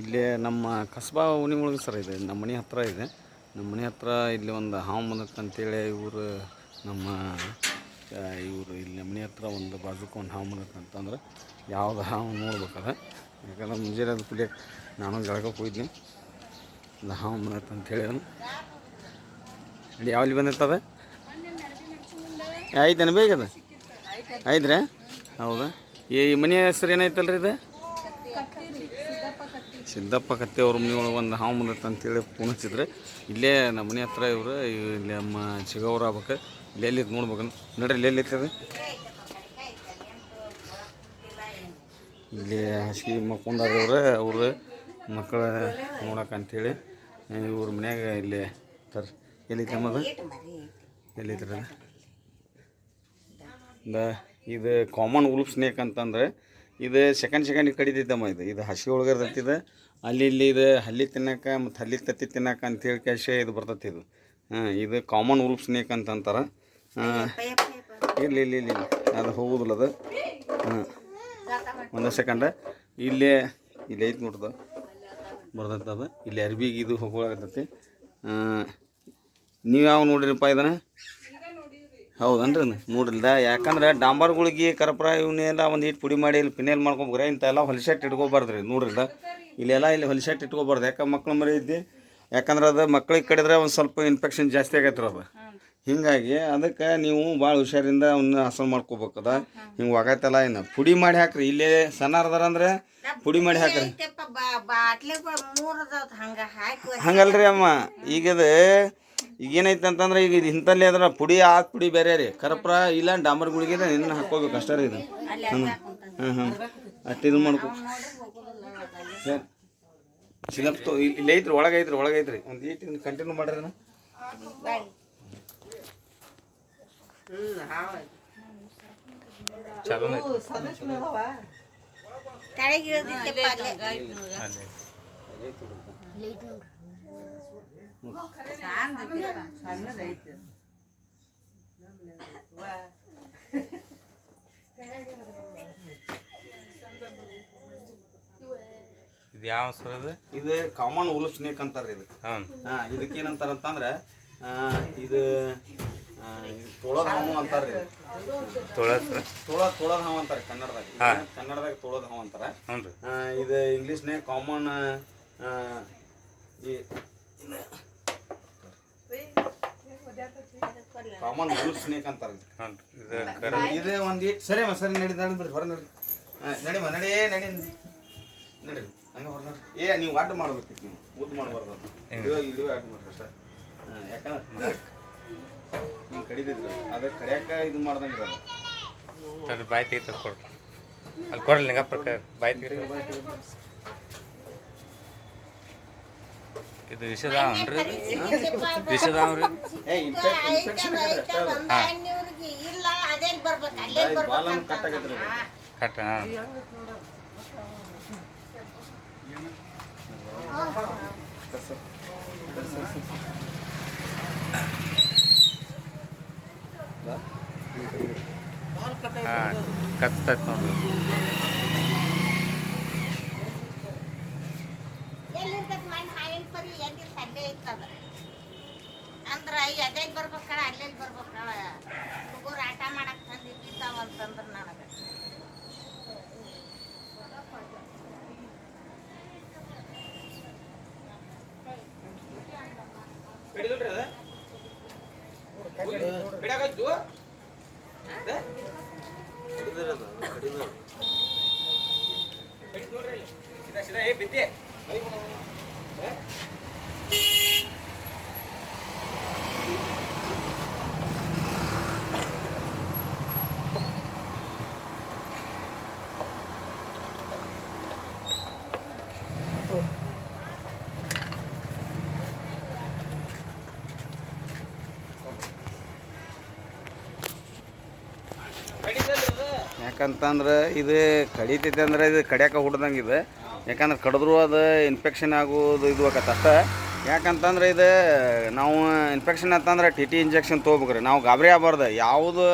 ಇಲ್ಲಿ ನಮ್ಮ ಕಸ್ಬಾ ಒಳಗೆ ಸರ್ ಇದೆ, ನಮ್ಮ ಮನೆ ಹತ್ರ ಇದೆ. ನಮ್ಮ ಮನೆ ಹತ್ರ ಇಲ್ಲಿ ಒಂದು ಹಾವು ಬಂದತ್ತೆ ಅಂತೇಳಿ ಇವರು ನಮ್ಮ ಇವರು ಇಲ್ಲಿ ಮನೆ ಹತ್ರ ಒಂದು ಬಾಜುಕೊಂದು ಹಾವು ಬಂದತ್ತೆ ಅಂತಂದ್ರೆ ಯಾವುದು ಹಾವು ನೋಡ್ಬೇಕಾದ್ರೆ. ಯಾಕಂದ್ರೆ ಮುಂಜಾನೆ ಅದು ಕುಡಿಯಕ್ಕೆ ನಾನು ಗೆಳಗಕ್ಕೆ ಹೋಗಿದ್ನಿ. ಒಂದು ಹಾವು ಬಂದತ್ತೆ ಅಂತೇಳಿ ಅದು ಇಲ್ಲಿ ಯಾವಲ್ಲಿ ಬಂದಿರ್ತದ ಆಯ್ತೇನು ಬೇಕದ ಆಯ್ತ್ರಾ ಹೌದಾ? ಈ ಮನೆ ಹೆಸರು ಏನೈತಲ್ರಿ ಇದು? ಸಿದ್ದಪ್ಪ ಮನೆ ಒಳಗೆ ಒಂದು ಹಾವು ಬಂದತ್ತೆ ಅಂತೇಳಿ ಹಚ್ಚಿದ್ರೆ, ಇಲ್ಲೇ ನಮ್ಮ ಮನೆ ಹತ್ರ ಇವರು ಇಲ್ಲಿ ನಮ್ಮ ಚಿಗವ್ರು ಆಗ್ಬೇಕು. ಇಲ್ಲಿ ಎಲ್ಲಿ ನೋಡ್ಬೇಕು ನಡ್ರಿ, ಇಲ್ಲಿ ಎಲ್ಲಿ ಐತದ ಇಲ್ಲಿ ಹಾಸಿಗೆ ಮಕ್ಕೊಂಡವ್ರೆ ಅವರು ಮಕ್ಕಳ ನೋಡಕ್ಕೆ ಅಂಥೇಳಿ ಇವ್ರ ಮನ್ಯಾಗ ಇಲ್ಲಿ ತರ್ ಎಲ್ಲಿ ಅಮ್ಮದು ಎಲ್ಲಿ ಇದು ಕಾಮನ್ ಉಲ್ಫ್ ಸ್ನೇಕ್ ಅಂತಂದ್ರೆ ಇದು ಸೆಕೆಂಡ್ ಸೆಕೆಂಡ್ ಕಡಿತೈತಮ್ಮ ಇದು. ಇದು ಹಸಿ ಇದು ಅಲ್ಲಿ ಇಲ್ಲಿ ಇದು ಹಲ್ಲಿ ತಿನ್ನಕ ಮತ್ತು ಹಲ್ಲಿ ತತ್ತಿ ತಿನ್ನಕ ಅಂತೇಳಿ ಕ್ಯಾಶೆ ಇದು ಬರ್ತೈತಿ ಇದು. ಹಾಂ, ಇದು ಕಾಮನ್ ಉಲ್ಫ್ ಸ್ನೇಕ್ ಅಂತ ಅಂತಾರೆ. ಇಲ್ಲಿ ಇಲ್ಲಿ ಇಲ್ಲಿ ಅದು ಹೋಗುದಿಲ್ಲ ಅದು. ಹಾಂ, ಒಂದು ಸೆಕೆಂಡ ಇಲ್ಲೇ, ಇಲ್ಲಿ ಐತೆ ನೋಡ್ದು ಬರ್ತೈತೆ ಅದು. ಇಲ್ಲಿ ಅರ್ಬಿಗೆ ಇದು ಹೋಗೋಳಾಗತ್ತೈತಿ ನೀವು ಯಾವ ನೋಡಿರಿಪ್ಪ ಇದನ್ನ? ಹೌದನ್ರಿ ನೋಡ್ರಿಲ್ದ ಯಾಕಂದ್ರೆ ಡಾಂಬರ್ ಡಾಂಬರ್ಗಳಿಗೆ ಕರ್ಪೂರ ಇವನ್ನೆಲ್ಲ ಒಂದು ಇಟ್ಟು ಪುಡಿ ಮಾಡಿ ಇಲ್ಲಿ ಪಿನೇಲ್ ಮಾಡ್ಕೊಬ್ರೆ ಇಂಥೆಲ್ಲ ಹೊಲಿಸೆಟ್ ಇಟ್ಕೊಬಾರ್ದ್ರಿ ನೋಡ್ರಿಲ್ದ ಇಲ್ಲೆಲ್ಲ ಇಲ್ಲಿ ಹೊಲಿಸೆಟ್ ಇಟ್ಕೊಬಾರ್ದು. ಯಾಕ ಮಕ್ಳು ಮರಿ ಇದ್ದಿ? ಯಾಕಂದ್ರೆ ಅದು ಮಕ್ಳಿಗೆ ಕಡಿದ್ರೆ ಒಂದು ಸ್ವಲ್ಪ ಇನ್ಫೆಕ್ಷನ್ ಜಾಸ್ತಿ ಆಗೈತ್ರಿ ಅದು. ಹಿಂಗಾಗಿ ಅದಕ್ಕೆ ನೀವು ಭಾಳ ಹುಷಾರಿಂದ ಅವನ್ನ ಹಸನ್ ಮಾಡ್ಕೋಬೇಕದ. ಹಿಂಗೆ ಒಗೈತಲ್ಲ ಏನು ಪುಡಿ ಮಾಡಿ ಹಾಕ್ರಿ. ಇಲ್ಲೇ ಸಣ್ಣ ಅಂದ್ರೆ ಪುಡಿ ಮಾಡಿ ಹಾಕ್ರಿ. ಹಂಗಲ್ರಿ ಅಮ್ಮ. ಈಗದ ಈಗ ಏನೈತೆ ಅಂತಂದ್ರೆ ಈಗ ಇದು ಇಂಥಲ್ಲಿ ಅದ್ರ ಪುಡಿ ಆ ಪುಡಿ ಬೇರೆ ರೀ. ಕರಪ್ರ ಇಲ್ಲ ಡಾಂಬರ್ ಗುಳಿಗೆ ನಿನ್ನ ಹಾಕೋಬೇಕು ಅಷ್ಟೇ ರೀ ಇದು. ಹ್ಞೂ ಹ್ಞೂ ಹ್ಞೂ ಅಷ್ಟು ಇದು ಮಾಡ್ಕೊ ಸರಿ. ಸಿಲಪ್ ತೊ ಇಲ್ಲಿ ಐತ್ರಿ ಒಳಗೆ ಐತ್ರಿ ಒಳಗೆ ಐತ್ರಿ. ಒಂದು ಈಟ್ ಕಂಟಿನ್ಯೂ ಮಾಡ್ರಿ ನಾ ಕೆಳಗಿಳಿದಿತ್ತಪ್ಪ ಅಲ್ಲೇ ಇದು ಯಾವ ಸರ್ ಅದು ಇದು ಕಾಮನ್ ಉಲ್ ಸ್ನೇಕ್ ಅಂತಾರೆ ಇದು. ಹಾಂ. ಹಾಂ ಇದಕ್ಕೆ ಅಂತಂದ್ರೆ ಇದು ತೊಳದ ಹಾವು ಅಂತಾರೆ ಇದು. ತೊಳ ಹಾವು ಅಂತಾರೆ ಕನ್ನಡದಾಗ. ಕನ್ನಡದಾಗ ತೊಳದ ಹಾವು ಅಂತಾರೆ ಇದು ಇಂಗ್ಲೀಷ್ನೇ ಕಾಮನ್ ಕಾಮನ್ ಉಲ್ಫ್ ಸ್ನೇಕ್ ಅಂತಾರೆ ಇದು. ಒಂದು ಸರಿ ಅಮ್ಮ ಸರಿ ನಡಿ ನಡಿ ಬಿಡ್ರಿ ಹೊರ ನಡಿ. ಹಾಂ ನಡಿಮ್ಮ ನಡಿ ನಡಿ ನಡಿ. ಹಂಗೆ ಹೊರ ಏ ನೀವು ಅಡ್ಡ ಮಾಡ್ಬೇಕಿತ್ತು ನೀವು. ಉದ್ದು ಮಾಡಬಾರ್ದು ಇವಾಗ ಇದುವೇ ಅಡ್ಡ ಮಾಡ್ರಿ ಅಷ್ಟೇ. ಯಾಕಂದ್ರೆ ನೀವು ಕಡಿದಿದ್ರು ಅದೇ ಕಡಿಯಾಕ ಇದು ಮಾಡ್ದಂಗೆ ಇರಲ್ಲ ಬಾಯಿ ತೆಗಿತ ಕೊಡ್ರಿ ಅಲ್ಲಿ ಕೊಡ್ರಿ ಲಿಂಗಪ್ಪ ಬಾಯಿ ತೆಗಿರಿ ಇದು ವಿಷದ ಅನ್ರಿ ವಿಷದ ಅವ್ರಿ ಏ ಇನ್ಫೆಕ್ಷನ್ ಇನ್ಫೆಕ್ಷನ್ ಆಗೈತೆ ಅಷ್ಟೇ ಅದು. ಇವ್ರಿಗೆ ಇಲ್ಲ ಅದೇನ್ ಬರ್ಬೇಕು ಅಲ್ಲೇ ಬಾಯಿ ಬಾಲನ್ನು ಕಟ್ ಆಗೈತೆ ರೀ ಅದು. ಕಟ್ಟ. ಹಾಂ. ಹಾಂ ಕತ್ತೈತೆ ನೋಡ್ರಿ. ಮಣ್ಣು ಹಾಯಿನ ಪರಿ ಎಲ್ಲಿರ್ತ ಅಲ್ಲೇ ಅಂದ್ರೆ ಅಂದ್ರ ಅದೇ ಬರ್ಬೇಕಳ ಅಲ್ಲೇ ಬರ್ಬೇಕಳ ಹುಡುಗರು ಆಟ ಮಾಡಕ್ ತಂದು ಅಂತಂದ್ರೆ ನನಗೆ. ಯಾಕಂತಂದ್ರೆ ಇದು ಕಡಿತೈತೆ ಅಂದ್ರೆ ಇದು ಕಡಿಯಾಕ ಹುಡ್ದಂಗೆ ಇದು. ಯಾಕಂದ್ರೆ ಕಡಿದ್ರು ಅದು ಇನ್ಫೆಕ್ಷನ್ ಆಗೋದು ಇದು ಆಗತ್ತೆ ಅಷ್ಟೇ. ಯಾಕಂತಂದ್ರೆ ಇದು ನಾವು ಇನ್ಫೆಕ್ಷನ್ ಅಂತಂದ್ರೆ ಟಿ ಟಿ ಇಂಜೆಕ್ಷನ್ ತೊಗೋಬೇಕ್ರಿ. ನಾವು ಗಾಬರಿ ಆಗಬಾರ್ದು. ಯಾವುದು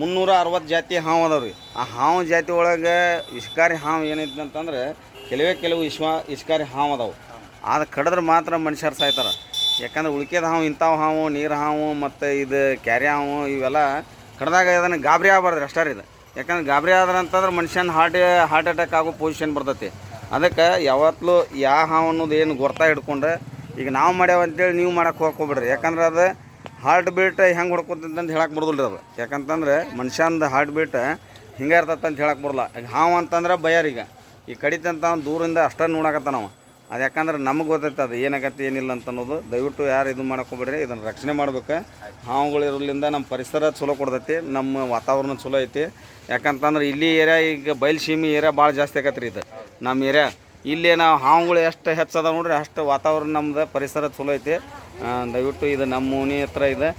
ಮುನ್ನೂರ ಅರವತ್ತು ಜಾತಿ ಹಾವು ಅದಾವ ರೀ ಆ ಹಾವು ಜಾತಿ ಒಳಗೆ ಇಷ್ಕಾರಿ ಹಾವು ಏನೈತೆ ಅಂತಂದ್ರೆ ಕೆಲವೇ ಕೆಲವು ಇಶ್ವ ಇಷ್ಕಾರಿ ಹಾವು ಅದಾವು. ಅದು ಕಡಿದ್ರೆ ಮಾತ್ರ ಮನುಷ್ಯರು ಸಾಯ್ತಾರೆ. ಯಾಕಂದ್ರೆ ಉಳಿಕೆದ ಹಾವು, ಇಂಥವು ಹಾವು, ನೀರು ಹಾವು, ಮತ್ತು ಇದು ಕ್ಯಾರಿ ಹಾವು, ಇವೆಲ್ಲ ಕಡ್ದಾಗ ಅದನ್ನು ಗಾಬರಿ ಆಗಬಾರ್ದು ಅಷ್ಟೇ ಇದು. ಯಾಕಂದ್ರೆ ಗಾಬರಿ ಆದ್ರೆ ಅಂತಂದ್ರೆ ಮನುಷ್ಯನ ಹಾರ್ಟ್ ಹಾರ್ಟ್ ಅಟ್ಯಾಕ್ ಆಗೋ ಪೊಸಿಷನ್ ಬರ್ತೈತಿ. ಅದಕ್ಕೆ ಯಾವತ್ತೂ ಯಾ ಹಾವು ಅನ್ನೋದು ಏನು ಗೊತ್ತಾ ಹಿಡ್ಕೊಂಡ್ರೆ ಈಗ ನಾವು ಮಾಡ್ಯಾವ ಅಂತೇಳಿ ನೀವು ಮಾಡಕ್ಕೆ ಹೋಗ್ಕೊಬಿಡ್ರಿ. ಯಾಕಂದ್ರೆ ಅದು ಹಾರ್ಟ್ ಬೀಟ್ ಹೆಂಗೆ ಹೊಡ್ಕೊತಂತ ಹೇಳಕ್ಕೆ ಬರೋದಿಲ್ಲ ಅದು. ಯಾಕಂತಂದ್ರೆ ಮನುಷ್ಯಂದು ಹಾರ್ಟ್ ಬೀಟ್ ಹಿಂಗೆ ಇರ್ತತ್ತ ಅಂತ ಹೇಳಕ್ಕೆ ಬರಲ್ಲ ಈಗ ಹಾವು ಅಂತಂದ್ರೆ ಬಯಾರೀಗ ಈ ಕಡಿತಂತ ಅವ್ನು ದೂರಿಂದ ಅಷ್ಟೇ ನೋಡಕತ್ತ ನಾವು ಅದು ಯಾಕಂದ್ರೆ ನಮಗೆ ಗೊತ್ತೈತೆ ಅದು ಏನಾಗತ್ತೆ ಏನಿಲ್ಲ ಅಂತ ಅನ್ನೋದು ದಯವಿಟ್ಟು ಯಾರು ಇದು ಮಾಡಕ್ಕೆ ಹೋಗ್ಬೇಡ್ರಿ, ಇದನ್ನು ರಕ್ಷಣೆ ಮಾಡ್ಬೇಕು. ಹಾವುಗಳಿರೋದ್ರಿಂದ ನಮ್ಮ ಪರಿಸರ ಚಲೋ ಕೊಡ್ತೈತಿ, ನಮ್ಮ ವಾತಾವರಣ ಚಲೋ ಐತಿ. ಯಾಕಂತಂದ್ರೆ ಇಲ್ಲಿ ಏರಿಯಾ ಈಗ ಬಯಲು ಸೀಮೆ ಏರಿಯಾ ಭಾಳ ಜಾಸ್ತಿ ಆಗತ್ತೆ ರೀ ಇದು. ನಮ್ಮ ಏರಿಯಾ. ಇಲ್ಲಿ ನಾವು ಹಾವುಗಳು ಎಷ್ಟು ಹೆಚ್ಚದ ನೋಡ್ರಿ, ಅಷ್ಟು ವಾತಾವರಣ ನಮ್ದು, ಪರಿಸರ ಚಲೋ ಐತಿ. ದಯವಿಟ್ಟು ಇದು ನಮ್ಮ ಓಣಿ ಹತ್ರ ಇದೆ.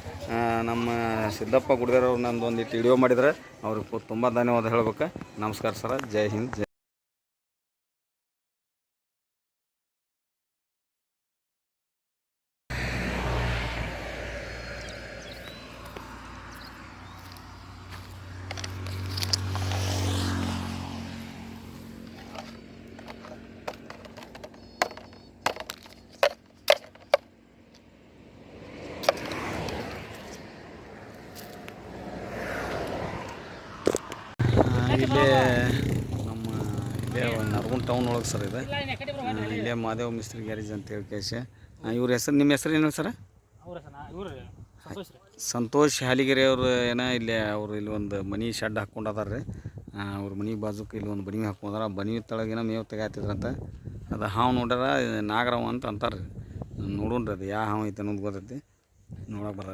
ನಮ್ಮ ಸಿದ್ದಪ್ಪ ಗುಡ್ದೇರವ್ರು ನಂದು ಒಂದಿಟ್ಟು ವಿಡಿಯೋ ಮಾಡಿದ್ರೆ. ಅವ್ರಿಗೆ ತುಂಬ ಧನ್ಯವಾದ ಹೇಳ್ಬೇಕು. ನಮಸ್ಕಾರ ಸರ. ಜೈ ಹಿಂದ್, ಜೈ ಇಲ್ಲೇ ನಮ್ಮ ಇಲ್ಲೇ ನರಗುಂದ ಟೌನ್ ಒಳಗೆ ಸರ್ ಇದೆ. ಇಲ್ಲೇ ಮಾದೇವ ಮಿಸ್ತ್ರಿ ಗ್ಯಾರೇಜ್ ಅಂತ ಹೇಳಿ ಕೇಶ. ಇವ್ರ ಹೆಸರು ನಿಮ್ಮ ಹೆಸರು ಏನು ಸರ್? ಸಂತೋಷ್ ಹಾಲಿಗೆರೆ ಅವರು ಏನೋ ಇಲ್ಲಿ ಅವರು ಇಲ್ಲಿ ಒಂದು ಮನಿ ಶೆಡ್ ಹಾಕ್ಕೊಂಡು ಅದಾರ ರೀ ಅವ್ರ ಮನೆ ಬಾಜುಕ್ಕೆ ಇಲ್ಲಿ ಒಂದು ಬನಿ ಹಾಕೊಂಡಾರ ಬನಿ ತಳಗಿನ ಮೇವು ತೆಗಾತಿದ್ರಂತ ಅದು ಹಾವು ನೋಡ್ಯಾರ ನಾಗರಾವ ಅಂತ ಅಂತಾರೆ ರೀ. ನೋಡೋಣ ಅದು ಯಾವ ಹಾವು ಐತೆ ಅನ್ನೋದು ಗೊತ್ತೈತಿ. ನೋಡಕ್ಕೆ ಬರ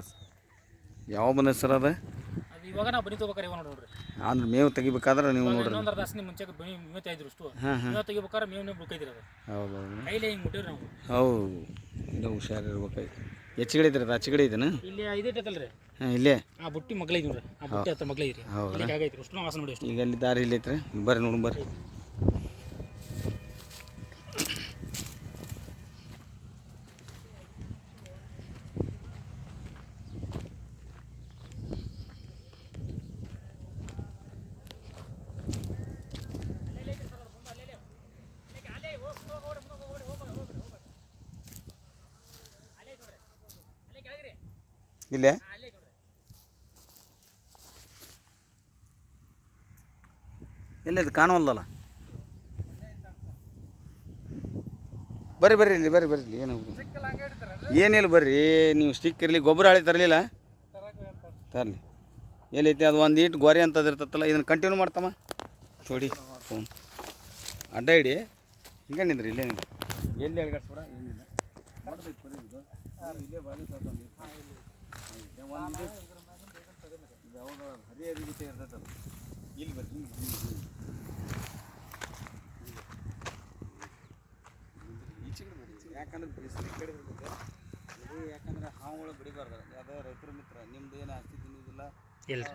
ಯಾವ ಬಂದೈತೆ ಸರ್ ಅದು? ಇವಾಗ ನಾವು ಬನಿ ತಗೋಬೇಕಾರೆ ಇವಾಗ ನೋಡ್ರಿ. ಅಂದ್ರೆ ಮೇವು ತೆಗಿಬೇಕಾದ್ರೆ ನೀವು ನೋಡ್ರಿ. ಇನ್ನೊಂದು ಅರ್ಧ ತಾಸಿನ ಮುಂಚೆ ಬನಿ ಮೇವು ತೆಗೆದ್ರು ಅಷ್ಟು. ಮೇವು ತೆಗಿಬೇಕಾದ್ರೆ ಮೇವು ನೀವು ಬುಕ್ಕೈತಿರಿ ಅದು. ಹೌದು ಕೈಲೇ ಹಿಂಗೆ ಮುಟ್ಟಿರಿ ನಾವು. ಹೌದು. ಇನ್ನೂ ಹುಷಾರಿರ್ಬೇಕಾಯ್ತು. ಹೆಚ್ಚಿಗಡೆ ಇದ್ರೆ ಅದು ಐತೆನ ಇಲ್ಲಿ ಇದೈತಲ್ರಿ ಹಾಂ ಇಲ್ಲೇ? ಆ ಬುಟ್ಟಿ ಮಗ್ಲೈತಿ ನೋಡ್ರಿ. ಆ ಬುಟ್ಟಿ ಹತ್ರ ಮಗ್ಲೈತಿ ರೀ. ಹೌದು? ಆಗೈತಿ ಅಷ್ಟು ವಾಸನೆ ನೋಡಿ ಅಷ್ಟು. ಈಗ ಅಲ್ಲಿ ದಾರಿ ಇಲ್ಲಿ ಐತ್ರಿ? ಬರ್ರಿ ನೋಡು ಬರ್ರಿ. ಇಲ್ಲೇ? ಎಲ್ಲದು ಕಾಣುವಲ್ಲ ಬರ್ರಿ ಬರ್ರಿ ಇಲ್ಲಿ, ಬರ್ರಿ ಬರ್ರಿ ಇಲ್ಲಿ, ಏನು ಏನಿಲ್ಲ ಬರ್ರಿ, ನೀವು ಸ್ಟಿಕ್ ಇರಲಿ, ಗೊಬ್ಬರ ಹಳಿ ತರಲಿಲ್ಲ? ತರಲಿ. ಎಲ್ಲೈತಿ ಅದು ಒಂದು ಇಟ್ಟು ಗೋರಿ ಅಂತ ಇರ್ತತ್ತಲ್ಲ, ಇದನ್ನು ಕಂಟಿನ್ಯೂ ಮಾಡ್ತಮ್ಮ. ನೋಡಿ ಫೋನ್ ಅಡ್ಡ ಹಿಡಿ. ಹಿಂಗೆ ನಿಂದ್ರಿ, ಇಲ್ಲೇ ನಿಂದ್ರಿ. ಎಲ್ಲಿ ಅಳಗಾಡ್ಸ್ಬೇಡ, ಏನಿಲ್ಲ. ಇದು. ಇಲ್ಲೇ. ಈಚೆಗೆ ಯಾಕಂದ್ರೆ ಬಿಸಿಲು ಕಡೆ ಇದು ಯಾಕಂದ್ರೆ ಹಾವುಗಳು ಬಿಡಿಬಾರ್ದು. ಯಾವುದೇ ರೈತರ ಮಿತ್ರ ನಿಮ್ದು ಏನು ಆಸ್ತಿ ತಿನ್ನೋದಿಲ್ಲ. ಇಲ್ರಿ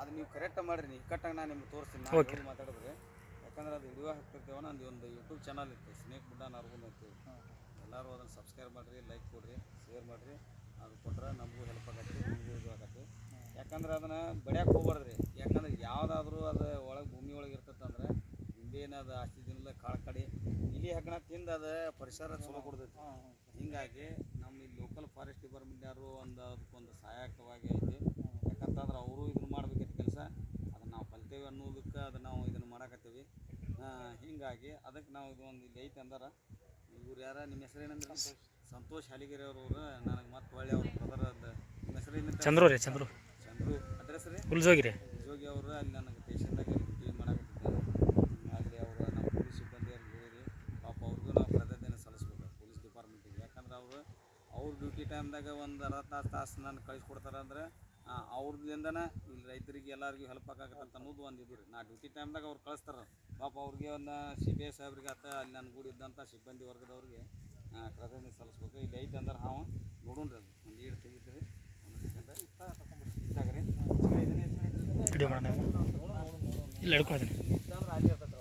ಅದು ನೀವು ಕರೆಕ್ಟ್ ಮಾಡ್ರಿ ನೀವು ಕಟ್ಟಾಗ ನಾನು ನಿಮ್ಗೆ ತೋರಿಸ್ತೀನಿ ನಾನು ಮಾತಾಡಿದ್ರೆ. ಯಾಕಂದ್ರೆ ಅದು ವಿಡಿಯೋ ಹಾಕ್ತಿರ್ತೇವೆ ನಂದು ಒಂದು ಯೂಟ್ಯೂಬ್ ಚಾನಲ್ ಇತ್ತು ಸ್ನೇಕ್ ಬುಡ್ಡ ನರ್ಗುಂದ್ ಅಂತೇಳಿ ಎಲ್ಲರೂ ಅದನ್ನು ಸಬ್ಸ್ಕ್ರೈಬ್ ಮಾಡಿರಿ ಲೈಕ್ ಕೊಡ್ರಿ ಶೇರ್ ಮಾಡಿರಿ. ಅದು ಕೊಟ್ರೆ ನಮಗೂ ಹೆಲ್ಪ್ ಆಗತ್ತೆ, ನಿಮಗೂ ಇದು ಆಗತ್ತೆ. ಯಾಕಂದ್ರೆ ಅದನ್ನು ಬಡಿಯಕ್ಕೆ ಹೋಗ್ಬಾರ್ದು ರೀ ಯಾಕಂದ್ರೆ ಯಾವುದಾದ್ರೂ ಅದು ಒಳಗೆ ಭೂಮಿ ಒಳಗೆ ಇರ್ತೈತಂದ್ರೆ ನಿಂಬೇನು ಅದು ಆಸ್ತಿ ದಿನದ ಕಾಳು ಕಡಿ ಇಲಿ ಹಗ್ಣ ತಿಂದು ಅದು ಪರಿಸರ ಚಲೋ ಕೊಡ್ತೈತಿ. ಹಿಂಗಾಗಿ ನಮ್ಮ ಇಲ್ಲಿ ಲೋಕಲ್ ಫಾರೆಸ್ಟ್ ಡಿಪಾರ್ಟ್ಮೆಂಟ್ ಯಾರು ಒಂದು ಅದಕ್ಕೊಂದು ಸಹಾಯಕವಾಗಿ ಐತಿ. ಯಾಕಂತಂದ್ರೆ ಅವರು ಇದನ್ನು ಮಾಡ್ಬೇಕೈತಿ ಕೆಲಸ. ಅದನ್ನು ನಾವು ಕಲ್ತೇವೆ ಅನ್ನೋದಕ್ಕೆ ಅದು ನಾವು ಇದನ್ನು ಮಾಡಾಕತ್ತೀವಿ. ಹಿಂಗಾಗಿ ಅದಕ್ಕೆ ನಾವು ಇದು ಒಂದು ಇಲ್ಲಿ ಐತೆ ಅಂದಾರ. ಇವ್ರು ಯಾರ? ನಿಮ್ಮ ಹೆಸರು ಸಂತೋಷ್ ಹಾಲಿಗೆರೆ ಅವರು ನನಗೆ ಮತ್ತೆ ಒಳ್ಳೆ ಅವ್ರ ಬ್ರದರ್ ಹೆಸರು ಚಂದ್ರು ರೀ ಚಂದ್ರು. ಚಂದ್ರು. ಅಡ್ರೆಸ್ ರೀ? ಹುಲ್ಜೋಗಿ ರೀ. ಜೋಗಿ ಅವರು ಅಲ್ಲಿ ನನಗೆ ಪೇಷಂಟಾಗಿ ಡ್ಯೂಟಿ ಮಾಡಕ್ಕೆ ಅಲ್ಲಿ ಅವರು ನಮ್ಮ ಪೊಲೀಸ್ ಸಿಬ್ಬಂದಿಯವ್ರಿಗೆ ಹೇಳಿರಿ ಪಾಪ ಅವ್ರಿಗೂ ನಾವು ಕೃತಜ್ಞತೆ ಸಲ್ಲಿಸ್ಬೇಕು ಪೊಲೀಸ್ ಡಿಪಾರ್ಟ್ಮೆಂಟಿಗೆ ಯಾಕಂದ್ರೆ ಅವರು ಅವ್ರ ಡ್ಯೂಟಿ ಟೈಮ್ದಾಗ ಒಂದು ಅರ್ಧ ತಾಸು ತಾಸು ನಾನು ಕಳಿಸ್ಕೊಡ್ತಾರೆ ಅಂದ್ರೆ ಅವ್ರದಿಂದನ ಇಲ್ಲಿ ರೈತರಿಗೆ ಎಲ್ಲರಿಗೂ ಹೆಲ್ಪ್ ಆಗಾಕತ್ತಂತ ಅಂತ ಅನ್ನೋದು ಒಂದು ಇದು ರೀ. ನಾ ಡ್ಯೂಟಿ ಟೈಮ್ದಾಗ ಅವ್ರು ಕಳಿಸ್ತಾರೆ. ಪಾಪ ಅವ್ರಿಗೆ ಒಂದು ಸಿ ಬಿ ಐ ಸಾಹೇಬ್ರಿಗೆ ಆತ ಅಲ್ಲಿ ನನ್ನ ಗೂಡಿದ್ದಂಥ ಸಿಬ್ಬಂದಿ ವರ್ಗದವ್ರಿಗೆ ಕೃತಜ್ಞತೆ ಸಲ್ಲಿಸ್ಬೇಕು. ಇಲ್ಲಿ ಐತೆ ಅಂದ್ರೆ ಹಾವು ನೋಡೋಣ ರೀ ಅದು. ಒಂದು ಈಡು ತೆಗಿತೀರಿ ಒಂದು ಸೆಕೆಂಡ್ ಇತ್ತ ತಗೊಂಡ್ಬಿಡಿ ಇತ್ತಾಗ ರೀ? ವಿಡಿಯೋ ಮಾಡೋಣ ಇಲ್ಲ ಹಿಡ್ಕೊಳ್ತೀನಿ ಇತ್ತಂದ್ರೆ ಅಲ್ಲಿ ಇರ್ತೈತೆ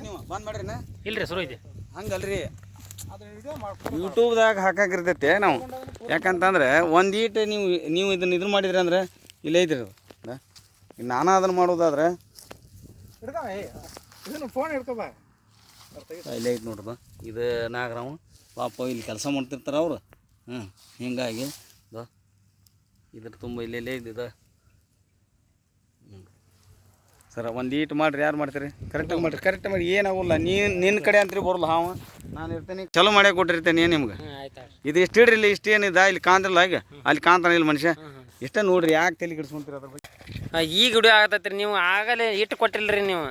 ನೀವು. ಇಲ್ರಿ ಸುರು ಐತಿ. ಹಂಗಲ್ರಿ. ಅದು ಯೂಟ್ಯೂಬ್ದಾಗ ಹಾಕಾಕಿರ್ತೈತೆ ನಾವು. ಯಾಕಂತಂದ್ರೆ ಒಂದು ಈಟ್ ನೀವು ನೀವು ಇದನ್ನ ಇದನ್ನ ಮಾಡಿದ್ರಿ ಅಂದ್ರೆ ಇಲ್ಲೇ ಇದ್ರಿ ಅದು. ನಾನ ಅದನ್ನು ಮಾಡೋದಾದ್ರೆ ಇಲ್ಲೇ ಐತೆ ನೋಡ್ರಿ ಇದು ನಾಗರಾವು ಪಾಪ ಇಲ್ಲಿ ಕೆಲಸ ಮಾಡ್ತಿರ್ತಾರೆ ಅವರು. ಹ್ಞೂ ಹಿಂಗಾಗಿ ಇದು ಇದ್ರ ತುಂಬ ಇಲ್ಲೇ ಇದ್ದಿದ್ದು ಸರ ಒಂದು ಈಟ್ ಮಾಡಿರಿ ಯಾರು ಮಾಡ್ತೀರಿ? ಕರೆಕ್ಟಾಗಿ ಮಾಡಿರಿ ಕರೆಕ್ಟ್ ಮಾಡಿ ಏನಾಗೋಲ್ಲ ನೀನು ನಿನ್ನ ಕಡೆ ಅಂತೀರಿ ಬರಲ್ಲ ಹಾವ. ನಾನು ಇರ್ತೇನೆ. ಚಲೋ ಮಾಡೇ ಕೊಟ್ಟಿರ್ತೇನೆ ನಿಮ್ಗೆ? ಹಾಂ ಆಯ್ತು ಇದು ಇಷ್ಟು ಇಡ್ರಿ ಇಲ್ಲಿ ಇಷ್ಟು ಏನಿದೆ ಇಲ್ಲಿ ಕಾಂತಿಲ್ಲ ಹಾಗೆ? ಅಲ್ಲಿ ಕಾಂತಾನ ಇಲ್ಲ ಮನುಷ್ಯ? ಇಷ್ಟೇ ನೋಡ್ರಿ ಯಾಕೆ ತಲೆ ಕೆಡಿಸ್ಕೊಂತೀರಿ ಅದ್ರ ಬಗ್ಗೆ? ಈಗ ವಿಡಿಯೋ ಆಗತ್ತೈತ್ರಿ ನೀವು ಆಗಲೇ ಇಟ್ಟು ಕೊಟ್ಟಿಲ್ರಿ ನೀವು.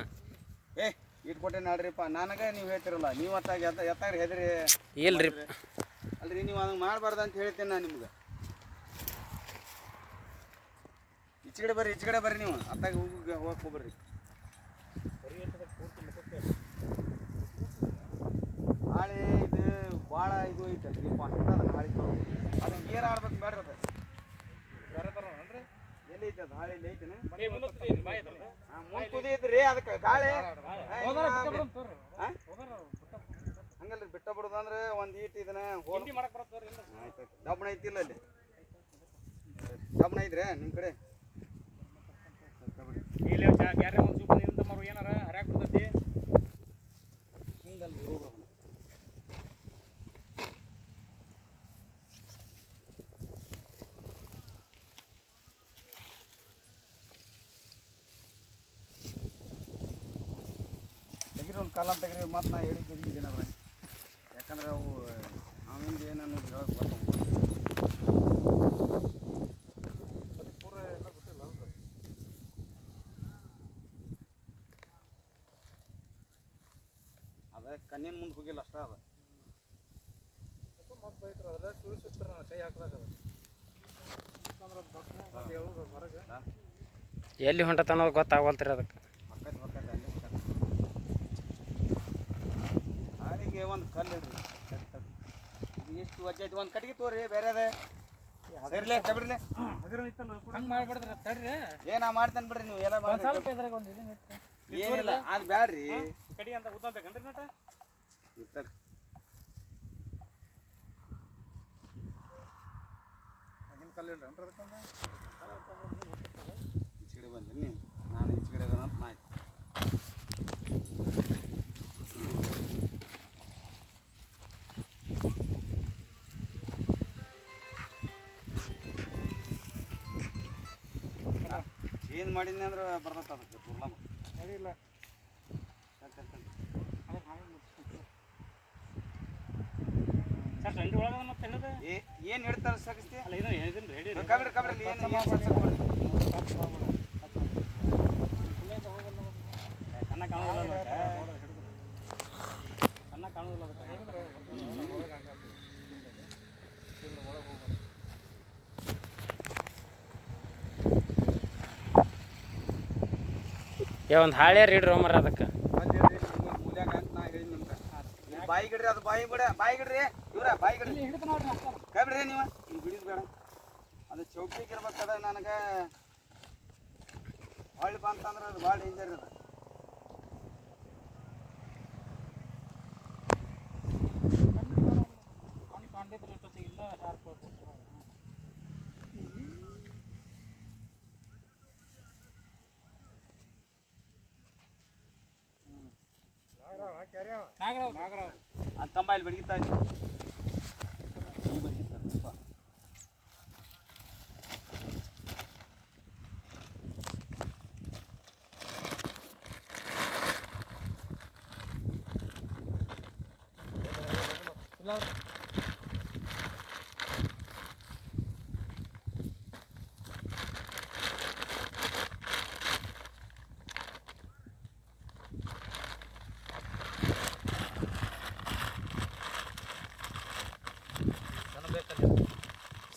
ಏ ಇಟ್ಕೊಟ್ಟೆ ನೋಡ್ರಿಪ್ಪ ನನಗೆ ನೀವು ಹೇಳ್ತಿರಲ್ಲ ನೀವು ಅತ್ತಾಗ ಎತ್ತ ಎತ್ತಾಗ ಹೆದರಿ. ಇಲ್ರಿ. ಅಲ್ರಿ ನೀವು ಹಂಗೆ ಮಾಡಬಾರ್ದು ಅಂತ ಹೇಳ್ತೇನೆ ನಾನು ನಿಮ್ಗೆ. ಈಚೆ ಕಡೆ ಬರ್ರಿ ಈಚೆ ಕಡೆ ಬರ್ರಿ ನೀವು. ಅತ್ತಾಗ ಹೋಗಿ ಹೋಗಕ್ಕೆ ಹೋಗ್ಬರ್ರಿ. ಹಾಳೆ ಇದು ಭಾಳ ಇದು ಐತಲ್ರಿ ಪಂಟದ ಹಾಳೆ ಅದು ನೀರು ಆಡ್ಬೇಕು ಬೇಡ್ರಿ ಅದು. ಬೇರೆ ಥರ ಅಂದ್ರೆ ಎಲ್ಲಿ ಐತೆ ಅದು ಹಾಳೆ ಐತೇನೆ ತುದಿ ಐತ್ರಿ ಅದಕ್ಕೆ ಗಾಳಿ. ಹಂಗಲ್ರಿ ಬಿಟ್ಟ ಬಿಡೋದು ಅಂದ್ರೆ ಒಂದು ಈಟ್ ಇದನ್ನ ಆಯ್ತು ಡಬ್ಬಣ ಐತಿಲ್ಲ ಅಲ್ಲಿ. ಡಬ್ಬಣ ಐತ್ರಿ ನಿಮ್ಮ ಕಡೆ? ತೆಗಿರಿ ಒಂದು ಕಾಲ ತೆಗಿರಿ ಮತ್ತು ನಾ ಹೇಳಿ ತೆಗಿದ್ದೀನಿ ಅದ್ರ ಯಾಕಂದ್ರೆ ಅವು ಕಣ್ಣಿನ ಮುಂದೆ ಹೋಗಿಲ್ಲ ಅಷ್ಟ ಅದ. ಎಲ್ಲಿ ಹೊಂಟತ ಅನ್ನೋದು ಗೊತ್ತಾಗವಲ್ತ್ರಿ ಅದಕ್ಕೆ. ಹಾರಿಗೆ ಒಂದು ಕಲ್ಲು ಎಷ್ಟು ವಜ್ಜ ಒಂದು ಕಟ್ಟಿಗೆ ತೋರಿ ಬೇರೆದೆ. ಅದಿರ್ಲಿ ಕಬಿಡ್ಲೆ ಹಂಗೆ ಮಾಡ್ಬಿಡ್ರಿ ತಡ್ರಿ. ಏನ ಮಾಡ್ತೇನೆ ಬಿಡ್ರಿ ನೀವು ಎಲ್ಲ. ಏನಿಲ್ಲ ಅದು ಬ್ಯಾಡ್ರಿ. ಕಡಿ ಅಂತ ಉದ್ದ ಏನ್ ಮಾಡಿದ್ನಿ ಇರ್ತದೆ ಈಚೆ ಕಡೆ ಬಂದಿರಿ ನೀವು ನಾನು ಅಂತ ಏನು ಮಾಡಿದ್ನಿ ಅಂದ್ರೆ ಬರ್ತೈತೆ ಅದಕ್ಕೆ ಪ್ರಾಬ್ಲಮ್ ನಡಿಲ್ಲ ಸರ್ ಸಂಡಿ ಒಳಗ ಮತ್ತೆ ಎಣ್ಣದ ಏ ಏನು ಹೇಳ್ತಾರೆ ಸಾಗಿಸ್ತಿ ಅಲ್ಲ ಇದು ಹೇಳಿದ್ದೀನಿ ರೆಡಿ ಕಬ್ರಿ ಕಬ್ರಿ ಏನು ಕಣ್ಣ ಕಾಣೋದಿಲ್ಲ. ಕಣ್ಣ ಕಾಣೋದಿಲ್ಲ ಅದಕ್ಕೆ. ಏ ಒಂದು ಹಾಳೆ ರೀಡ್ ರೋಮರ್ ಅದಕ್ಕೆ. ಬಾಯಿ ಗಿಡ್ರಿ ಅದು ಬಾಯಿ ಬಿಡ ಬಾಯಿ ಗಿಡ್ರಿ. ಇವ್ರ ಬಾಯಿ ಗಿಡ್ರಿ ಕಬ್ರಿ ನೀವು ಇಲ್ಲಿ ಬಿಡಿಸ್ ಬೇಡ ಅದು ಚೌಕಿಗೆ ಇರ್ಬೇಕದ ನನಗೆ ಹೊಳ್ಳಿ ಬಂತಂದ್ರೆ ಅದು ಭಾಳ ಡೇಂಜರ್ ಅದು ಅದು ಕಂಬಾಯಿಲ್ ಬೆಳಗಿತಾ ಇದೆ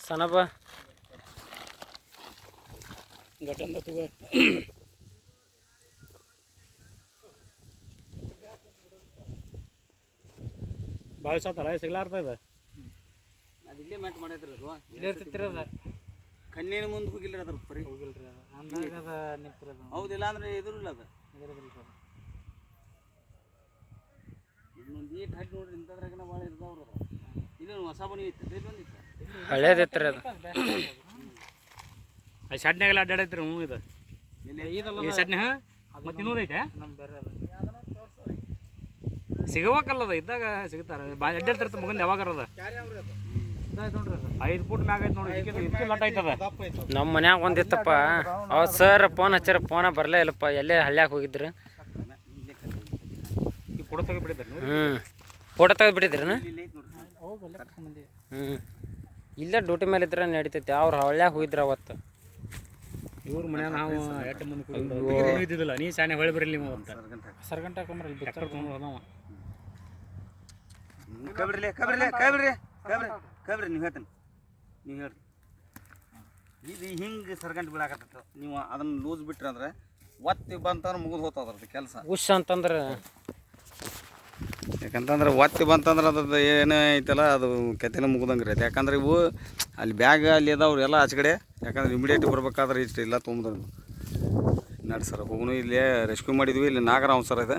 ಸನಬ ಭಾಳ ಸಾತಲ್ಲ ಸಿಗ್ಲಾರ್ದ ಇದು? ಅದು ಇಲ್ಲೇ ಮ್ಯಾಟ್ ಮಾಡೈತ್ರಿ ಅದು. ಇಲ್ಲೇ ಇರ್ತಿತ್ರಿ ಅದ ಕಣ್ಣಿನ ಮುಂದೆ ಹೋಗಿಲ್ರಿ ಅದ್ರ ಪರಿ? ಹೋಗಿಲ್ರಿ ಅದು. ಅಂದಾಗ ಅದ ನಿಂತಿರೋದು. ಹೌದಿಲ್ಲ ಅಂದ್ರೆ ಎದುರಿಲ್ಲ ಅದು. ಇನ್ನೊಂದು ಏಟ್ ಹಡ್ಡಿ ನೋಡ್ರಿ ಇಂಥದ್ರಾಗನ ಭಾಳ ಇರ್ತಾವ್ರ ಇದು ಹೊಸ ಬನಿ ಐತಿ ಇದು ಬಂದಿತ್ತು ಹಳೇದೈತ್ರಿ ಅದು. ಆ ಶಡ್ನ್ಯಾಗೆಲ್ಲ ಅಡ್ಡಾಡೈತ್ರಿ ಹ್ಞೂ ಇದು. ಈ ಶಡ್ನ್ಯ ಮತ್ತೆ ಇನ್ನೂರು ಐತೆ? ನಮ್ಮ ಸಿಗಬೇಕಲ್ಲ ಅದು ಇದ್ದಾಗ ಸಿಗ್ತಾರೆ. ಅಡ್ಡಾಡ್ತಿರ್ತ ಮಗಂದು ಯಾವಾಗ ಅದ ಐದು ಫುಟ್ ಮ್ಯಾಗ ಐತೆ ನೋಡಿ ಇದಕ್ಕೆ ಇದಕ್ಕೆ ಲಟ್ ಐತದ. ನಮ್ಮ ಮನ್ಯಾಗ ಒಂದಿತ್ತಪ್ಪ. ಅವ ಸರ್ ಫೋನ್ ಹಚ್ಚಾರ ಫೋನ ಬರಲೇ ಇಲ್ಲಪ್ಪ. ಎಲ್ಲೇ ಹಳ್ಳ್ಯಾಕ ಹೋಗಿದ್ರು. ಹ್ಮ್ ಫೋಟೋ ಹ್ಞೂ ಫೋಟೋ ಐತಿ ನೋಡ್ರಿ ಹ್ಞೂ ಇಲ್ಲೇ ಡ್ಯೂಟಿ ಮೇಲೆ ಇದ್ರೆ ನಡೀತೈತಿ. ಅವ್ರು ಹಳ್ಳ್ಯಾಗ ಹೋಗಿದ್ರ ಅವತ್ತು. ಇವ್ರ ಮನೆ ನಾವು ಎಟ್ಟು ಮಂದಿ ಇದ್ದಿದ್ದಿಲ್ಲ ನೀ ಶಾನೆ ಹೊಳೆ ಬರಲಿ ನೀವು ಅಂತ. ಸರ್ಗಂಟ ಹಾಕೊಂಬ್ರಿ ಇಲ್ಲಿ ಟ್ರ್ಯಾಕ್ಟರ್ ತೊಗೊಂಡು ಹೋದವ ಕಬ್ರಿಲೆ ಕಬ್ರಿಲೆ ಕಬ್ರಿ ಕಬ್ರಿ ಕಬ್ರಿ ನೀವು ಹೇಳ್ತೀನಿ. ನೀವು ಹೇಳ್ರಿ. ಇದು ಹಿಂಗೆ ಸರ್ಗಂಟ್ ಬೀಳಾಕತ್ತ ನೀವು ಅದನ್ನ ಲೂಸ್ ಬಿಟ್ರಿ ಅಂದ್ರೆ ಒತ್ತಿ ಬಂತಂದ್ರೆ ಮುಗಿದು ಹೋಗ್ತದ್ರದ್ದು ಕೆಲಸ. ಉಶ್ ಅಂತಂದ್ರೆ ಯಾಕಂತಂದ್ರೆ ಒತ್ತಿ ಬಂತಂದ್ರೆ ಅದ್ರದ್ದು ಏನೇ ಐತಲ್ಲ, ಅದು ಕೆತ್ತನೆ ಮುಗ್ದಂಗೆ ರೀ ಯಾಕಂದ್ರೆ ಇವು ಅಲ್ಲಿ ಬ್ಯಾಗ್ ಅಲ್ಲಿ ಅದಾವ್ರು ಎಲ್ಲ ಆಚೆ ಕಡೆ. ಯಾಕಂದ್ರೆ ಇಮಿಡಿಯೇಟ್ ಬರ್ಬೇಕಾದ್ರೆ ಇಷ್ಟು ಇಲ್ಲ ತೊಗೊಂಬಂದ್ರೆ ನಡಿ ಸರ್ ಹೋಗುನು, ಇಲ್ಲೇ ರೆಸ್ಕ್ಯೂ ಮಾಡಿದ್ವಿ, ಇಲ್ಲಿ ನಾಗರಾವ್ ಸರ್ ಇದೆ.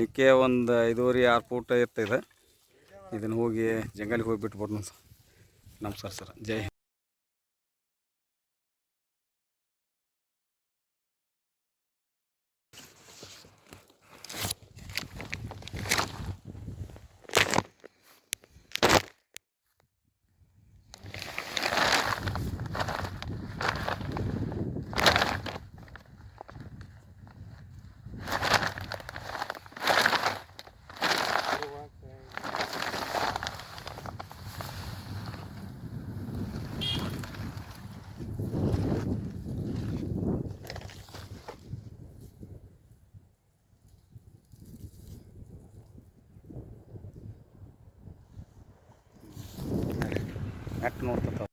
ನಿಕ್ಕೆ ಒಂದು ಐದೂವರೆ, ಆರು ಫೂಟ್ ಇದೆ. ಇದನ್ನು ಹೋಗಿ ಜಂಗಲಿಗೆ ಹೋಗಿ ಬಿಟ್ಟು ಸರ್. ನಮಸ್ಕಾರ ಸರ್. ಜೈ ಹಿಂದ್. ನೆಟ್ ನೋಡ್ತತ್ತ